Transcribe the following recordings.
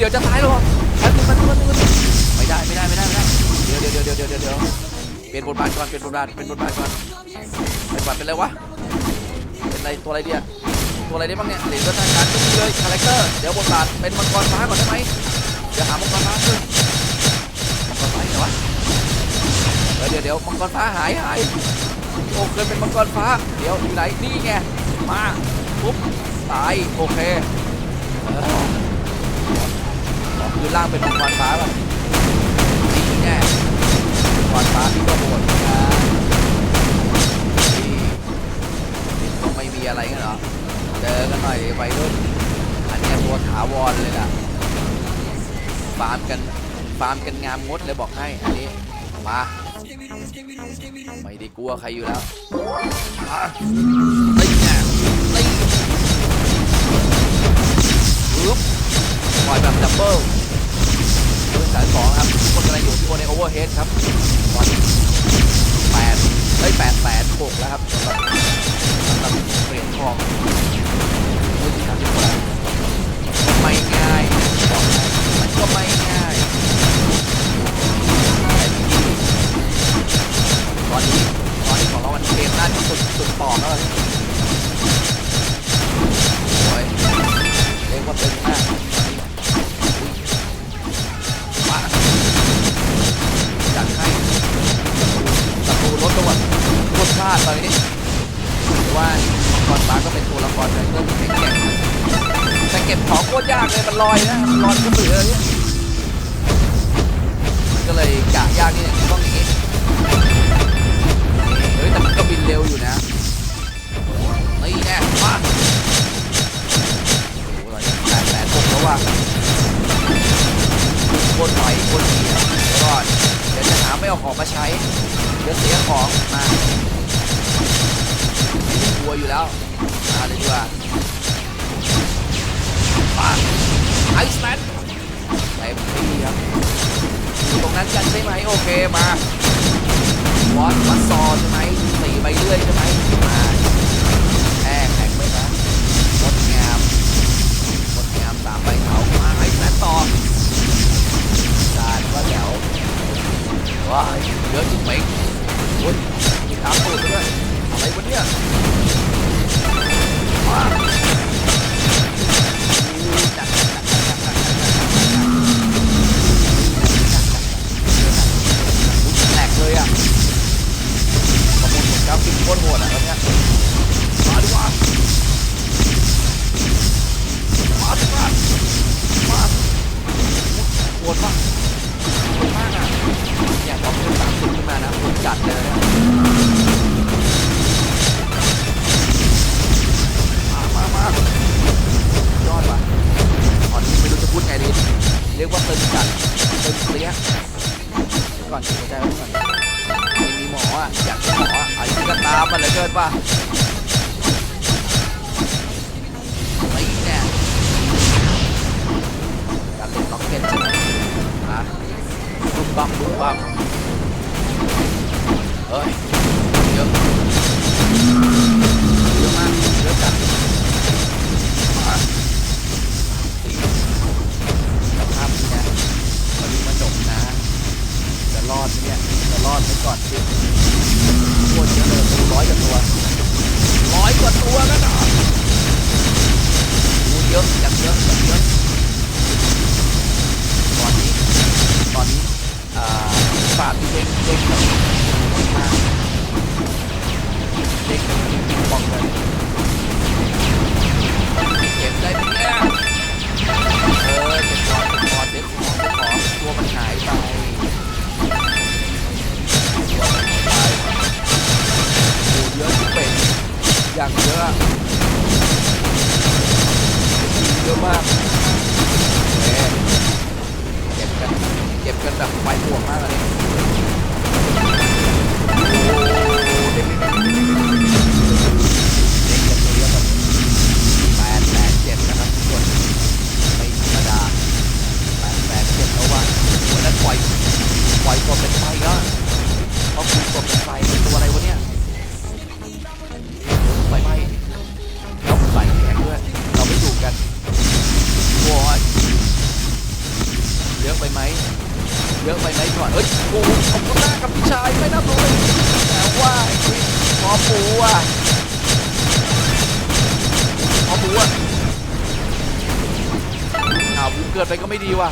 ดี๋ยวเดี๋ยวจะตายแล้วเหรอแป๊บนึงแป๊บนึงแป๊บนึงแป๊บนึงไม่ได้ไม่ได้ไม่ได้ไม่ได้เดี๋ยวเดี๋ยวเดี๋ยวเดี๋ยวเดี๋ยวเดี๋ยวเปลี่ยนบทบาทก่อนเปลี่ยนบทบาทเป็นบทบาทก่อนเป็นบทบาทเป็นอะไรวะเป็นอะไรตัวอะไรเดียตัวอะไรได้บ้างเนี่ยเหรียญเลือดทางการไม่มีเลยคาแรคเตอร์เดี๋ยวบทบาทเป็นมังกรฟ้าก่อนได้ไหมเดี๋ยวหามังกรฟ้าขึ้นมังกรฟ้าอยู่ไหนวะเดี๋ยวเดี๋ยวมังกรฟ้าหายหายโอ้เคยเป็นมังกรฟ้า เดี๋ยวอยู่ไหนนี่ไงมาปุ๊บตายโอเค คือล่างเป็นมังกรฟ้าป่ะนี่ไงมังกรฟ้าที่ก็โหดนะนี่ก็ไม่มีอะไรกันเหรอเจอกันหน่อยไปรุ่นอันเนี้ยตัวถาวรเลยล่ะฟาร์มกันฟาร์มกันงามงดเลยบอกให้อันนี้มาไม่ได้กลัวใครอยู่แล้วมาตีแน่ตีปึ๊บปล่อยแบบดับเบิล สายสองครับทุกคนกำลังอยู่ที่บนในโอเวอร์เฮดครับตอนนี้แปดเฮ้ยแปดแสนหกแล้วครับสำหรับสำหรับเหรียญทองมือที่สามสิบกว่าไม่ง่ายบอกให้มันก็ไม่ง่ายแต่ที่ตอนนี้ตอนนี้ของเรามันเกมน่าจะสุดสุดปอกแล้ว มันลอยนะมันลอยก็เสือเลยมันก็เลยกะยากนี่ต้องอย่างนี้เฮ้ยแต่มันก็บินเร็วอยู่นะนี่แน่มาโอ้โหตอนแปดแสนหกแล้วว่ะคนหน่อยคนเสียเดี๋ยวก่อนเดี๋ยวจะหาไม่เอาของมาใช้เดี๋ยวเสียของมาไม่กลัวอยู่แล้วมาเลยดีกว่ามา ไอซ์แลนด์เต็มที่ครับอยู่ตรงนั้นกันใช่ไหมโอเคมาวอตวัดซอใช่ไหมสี่ใบเลื่อยใช่ไหมมาแอบแข็งไปนะงดงามงดงามสามใบเถามาไอ้แสนต่อจานว่าแถวว้าเยอะจริงไหมโอ้ยมีถามตูดไปด้วย เกินป่ะไม่แน่การเล่นล็อกเก็ตใช่ไหมอะบุ้มบัมบุ้มบัมเฮ้ยเยอะเยอะมากเยอะจัดรอดเนี่ยจะรอดไปก่อนสิ ตรเยอะเลยร้อยกว่าตัวร้อยกว่าตัวแล้วนะโอ้เยอะยังเยอะยังเยอะตอนนี้ตอนนี้อ่าฝาดที่เด้งเด้งแบบมาเด้งแบบปิงปองเลยเก็บได้ไหมเนี่ยเออเก็บก่อนเก็บก่อนเด็ดของเด็ดของตัวมันหายไปตัวมันหายไป อย่างเยอะเยอะมากเก็บกันเก็บกันแบบไฟบวกมากเลยปล่อยปล่อยกบเป็นไฟแล้วเขาปล่อยกบเป็นไฟเป็นตัวอะไรวะเนี่ย ไปไหมเยอะไปไหมก่อนเอ้ยโอ้ขอบคุณมากครับพี่ชายไม่น่าเลยแต่ว่าไอ้คริสหมอปูอะหมอปูอะอ้าวบูเกิดไปก็ไม่ดีว่ะ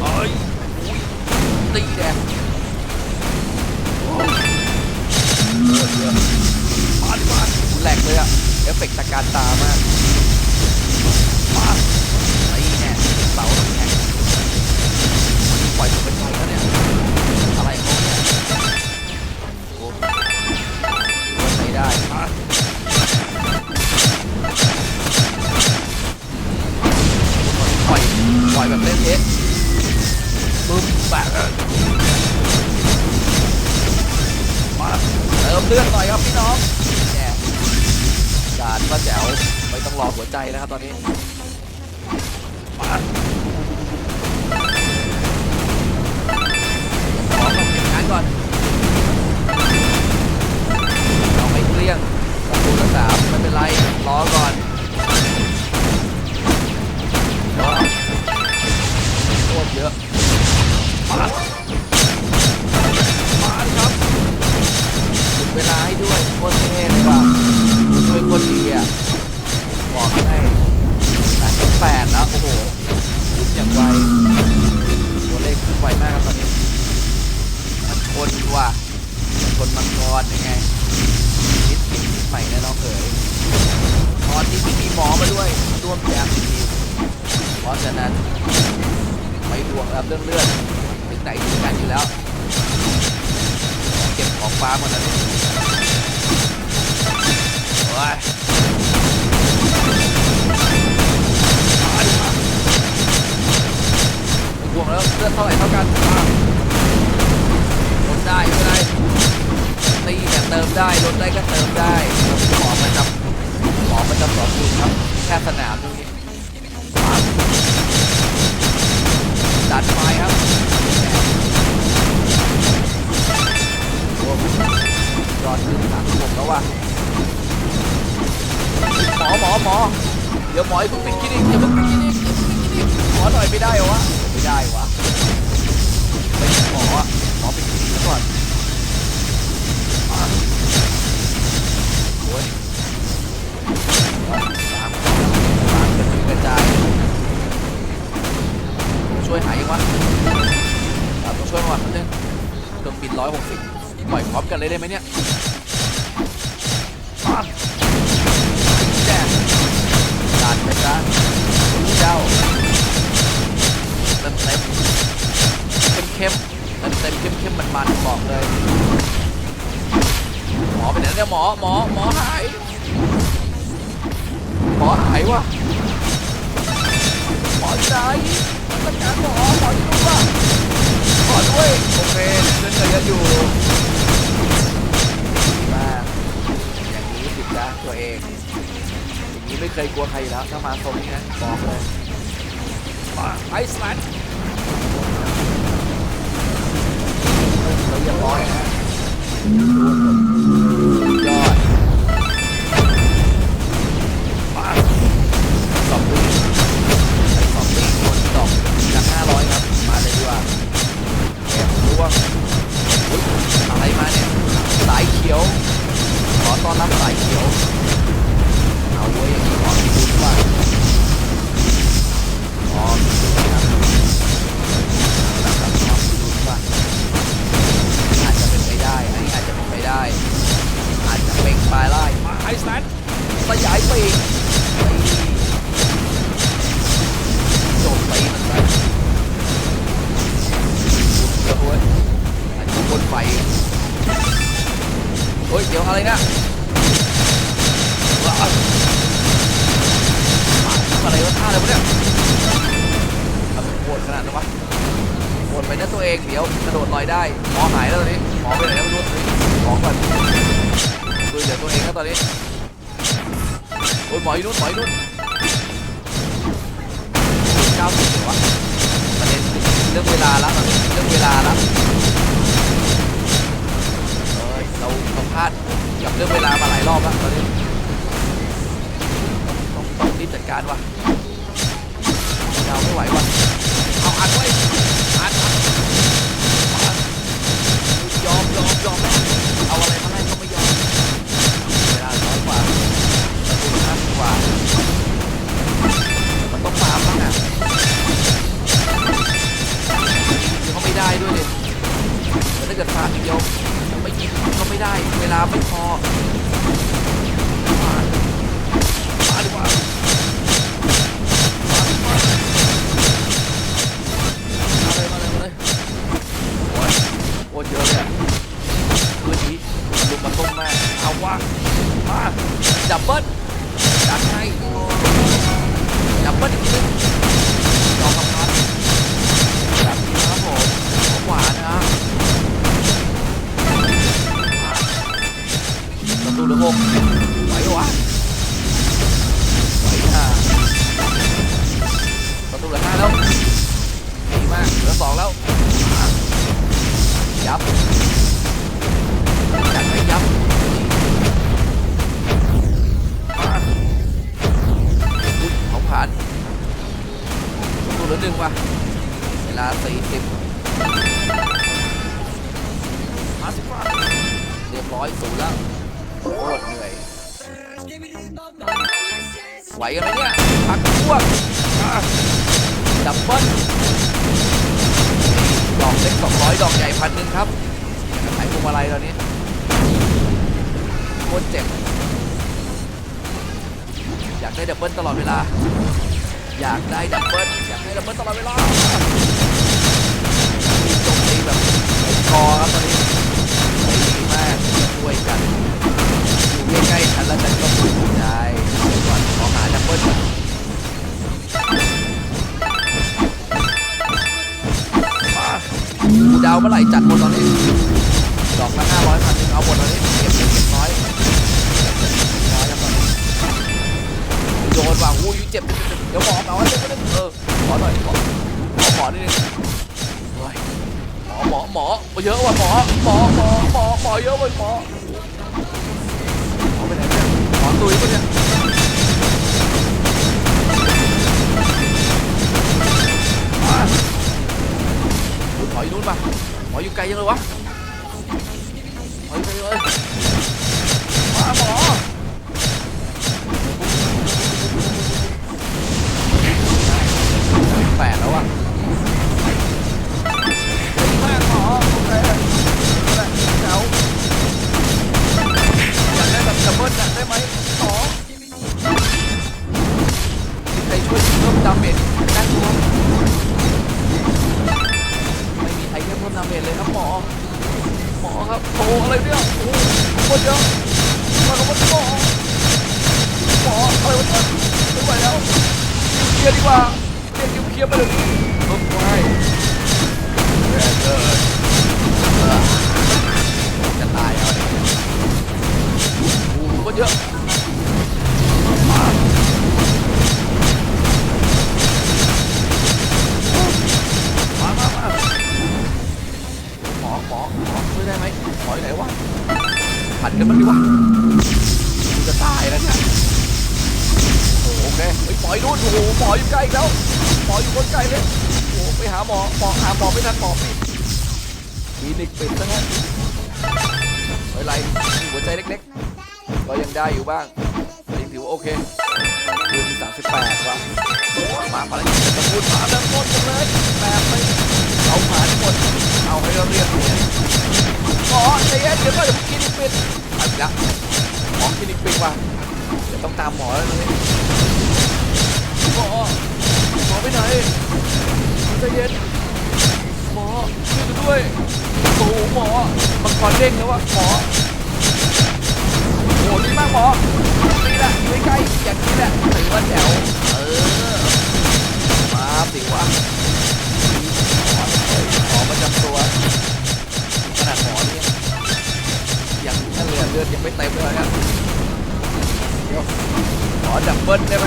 เอ้ยตีแดงโอ้ยเยอะมาดิมาแหลกเลยอะเอฟเฟกต์ตะการตามาก ใจแล้วครับตอนนี้ะนั้นไม่ดวงรับเรื่องเลือดถึงไหนถึงกันอยู่แล้วเก็บของฟ้าหมดแล้วนี่โอ้ยมาดิมาห่วงแล้วเลือดเท่าไหร่เท่ากันมาลดได้ไม่เป็นไรตีเนี่ยเติมได้ลดได้ก็เติมได้ขอประจำขอประจำสองจุดครับแค่สนามตรงนี้ ดไฟครับโอ้โหยอดขึ้นสามสิบหกแล้วว่ะหมอหมอหมอเดี๋ยวหมออย่าเพิ่งปิดคลินิกอย่าเพิ่งปิดคลินิกอย่าเพิ่งปิดคลินิกหมอหน่อยไม่ได้เหรอวะไม่ได้วะไม่ใช่หมออะหมอปิดคลินิกก่อนโอ้ยสามสามกระจาย ช่วยหายยังวะต้องช่วยมาก่อนนิดนึงเครื่องบินร้อยหกสิบปล่อยพร้อมกันเลยได้ไหมเนี่ยมาแจ้งการไปซะเจ้าเต็มเต็มเข้มเข้มเต็มเต็มเข้มเข้มมันมันบอกเลย หมอไปไหนเนี่ยหมอหมอหมอหายหมอหายวะหมอใจต้ องการหมอหมอที่รู้ป่ะหมอด้วยโอเคเรื่องเยอะอยู่มากอย่างนี้สิจ้าตัวเอง อย่างนี้ไม่เคยกลัวใครอยู่แล้วถ้ามาตรงนี้นะบอกเลยมาไอซ์แลนด์เราเรียบร้อยนะ วอะไรมาเนี่ยสายเขียว ขอต้อนรับสายเขียว เอาไว้ยขอที่คุณว่าขอที่คุณครับเอ อนนี้โอ้ยหมอนู่นหมอนู่นเก้าสิบวะประเด็นเรื่องเวลาแล้วเรื่องเวลาแล้วเออเราเราพลาดกับเรื่องเวลามาหลายรอบแล้วตอนนี้ต้องต้องรีบจัดการวะเราไม่ไหวว่ะเอาอัดไว้อัดยอมยอมยอมเอาอะไรมาให้ เรียบร้อยศูนย์แล้วโคตรเหนื่อยไหวกันไหมเนี่ยพักพวกดับเบิ้ลดอกเล็กสองร้อยดอกใหญ่พันหนึ่งครับอย่างกับขายพวงมาลัยตอนนี้โคตรเจ็บอยากได้ดับเบิ้ลตลอดเวลา อยากได้ดับเบิ้ลอยากได้ดับเบิ้ลตลอดเวลาจบตีแบบคอครับตอนนี้ ช่วยกันอยู่ใกล้ๆกันแล้วกันก็พูดได้ก่อนขอหาดับเบิ้ลก่อนมาดูดาวเมื่อไหร่จัดหมดตอนนี้ดอกละห้าร้อยพันหนึ่งเอาหมดตอนนี้เก็บเงินน้อยน้อยแล้วตอนนี้โดนว่ะอู้ยเจ็บเดี๋ยวหมอเอาให้เจ็บนิดนึงเออขอหน่อยขอขอหมอนิดนึงโอ้ยหมอหมอหมอเยอะว่ะหมอหมอหมอหมอ หมอเยอะเว้ยหมอหมอไปไหนเนี่ยหมอตุยปะเนี่ยมาอุ๊ยหมออยู่นู่นปะหมออยู่ไกลยังเลยวะ ครับโอ้อะไรเนี่ยโอ้โหโคตรเยอะมาครับหมอหมออะไรวะเนี่ยไม่ไหวแล้วเคลียร์ดีกว่าเคลียร์เคลียร์ไปเลยลบไว้แย่เกินจะตายเอาเนี่ยโอ้โหก็เยอะ อยไหนวะผัดกันบ้างดีวะกูจะตายแล้วเนี่ยโอเคไปปล่อยนู่นโอ้โหหมออยู่ใกล้อีกแล้วหมออยู่คนไกลเลยโอ้โหไปหาหมอหมอหาหมอไม่ทันหมอปิดคลินิกปิดซะงั้นไม่ไรหัวใจเล็กๆก็ยังได้อยู่บ้างยังถือว่าโอเคคืนที่สามสิบแปดว่ะมาภารกิจจะพูดมาแล้วหมดเลยแบบไม่เอาหมาทั้งหมดเอาให้เราเรียบเนี่ยห มอใจเย็นเดี๋ยวก็เดี๋ยวคลินิกปิดอีกแล้วหมอคลินิกปิดว่ะเดี๋ยวต้องตามหมอแล้วนี่หมอหมอไปไหนใจเย็นหมอช่วยกูด้วยโอ้โหหมอมังกรเด้งแล้วว่ะหมอโอ้ดีมากหมอนี่แหละใกล้ๆอย่างนี้แหละถือว่าแถวเออมาสิวะหมอเลยหมอประจำตัว ยังนั่นเลยอะเลือดยังไม่เต็มเลยนะเดี๋ยวขอดับเบิลได้ไหม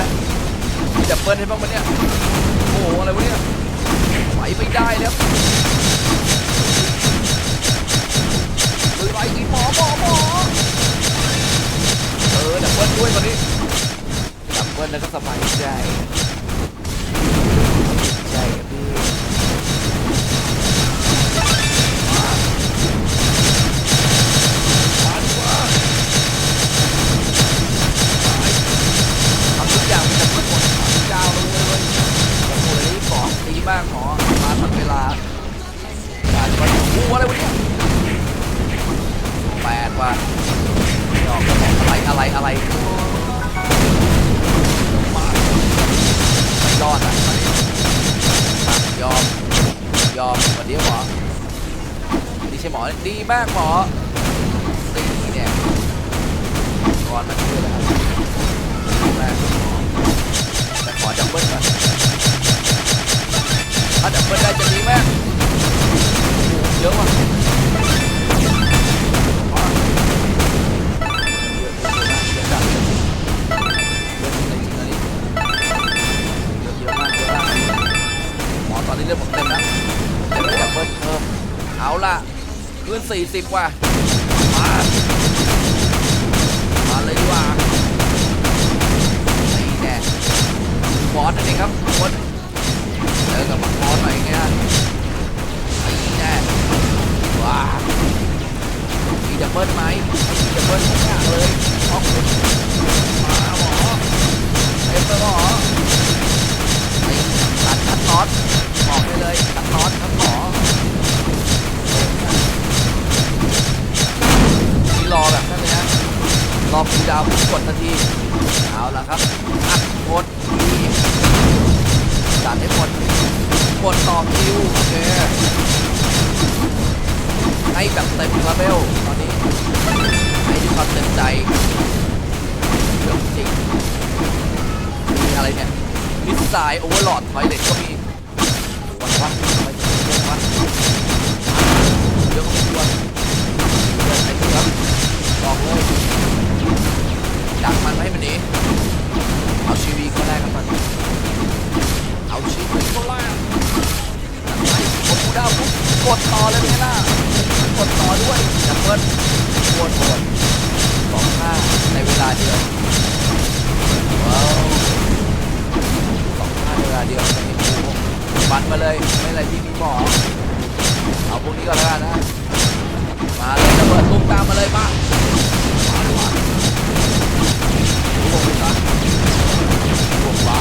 มีดับเบิลให้บ้างปะเนี่ยโอ้โหอะไรวะเนี่ยไหวไม่ได้แล้วหรือไรอีกหมอหมอหมอเออดับเบิลด้วยตอนนี้ดับเบิลแล้วก็สบายใจ้บ้างขอมาตัดเวลาการไปอู้อะไรวะเนี่ยแปดว่าออกอะไรอะไรอะไรมาไม่รอดนะยอมยอมวันนี้หมอดีใช่หมอดีมากหมอตีเนี่ยก่อนมันเชื่อแล้วกหแต่ขอจับเบิ้ลก่อน ถ้าจับเบิ้ลได้จะดีมากเยอะว่ะเยอะจังเยองๆเลยจริงๆเลยเยอะมากหมอตอนนี้เลือดผมเต็มแล้วไม่จับเบิ้ลเพิ่มเอาล่ะขึ้น40ว่ะมามาเลยว่านี่แน่บอสนั่นเองครับคน เจอกับมังกรหน่อยไงนี่แน่ว้ามีดับเบิ้ลไหมม่มีดับเบิลทุกอย่างเลยเอาคุณมาหมอเต็มไปหมอไอ้ตัดตัดน็อตบอกไปเลยตัดน็อตครับหมอนี่รอแบบนั้นเลยนะรอคูดาวน์ปุ๊บกดทันทีเอาละครับอัดกดที จัดให้หมดกดต่อคิวโอเคให้แบบเต็มลาเบลตอนนี้ให้ด้วยความเต็มใจเรื่องจริงมีอะไรเนี่ยมิสไซล์โอเวอร์ลอดทอยเลทก็มีวันวัดไปเรื่องวัดเยอะก็ไม่ควร กดต่อเลยเป็นไงล่ะกดต่อด้วยดับเบิ้ลโวนโวนสองห้าในเวลาเดียวว้าวสองห้าในเวลาเดียวนี่โอ้โหฟันมาเลยไม่อะไรที่มีหมอเอาพวกนี้ก็แล้วกันนะมาเลยระเบิดตุ้มตามมาเลยมามาเลยมาลงไปซะลงบ้า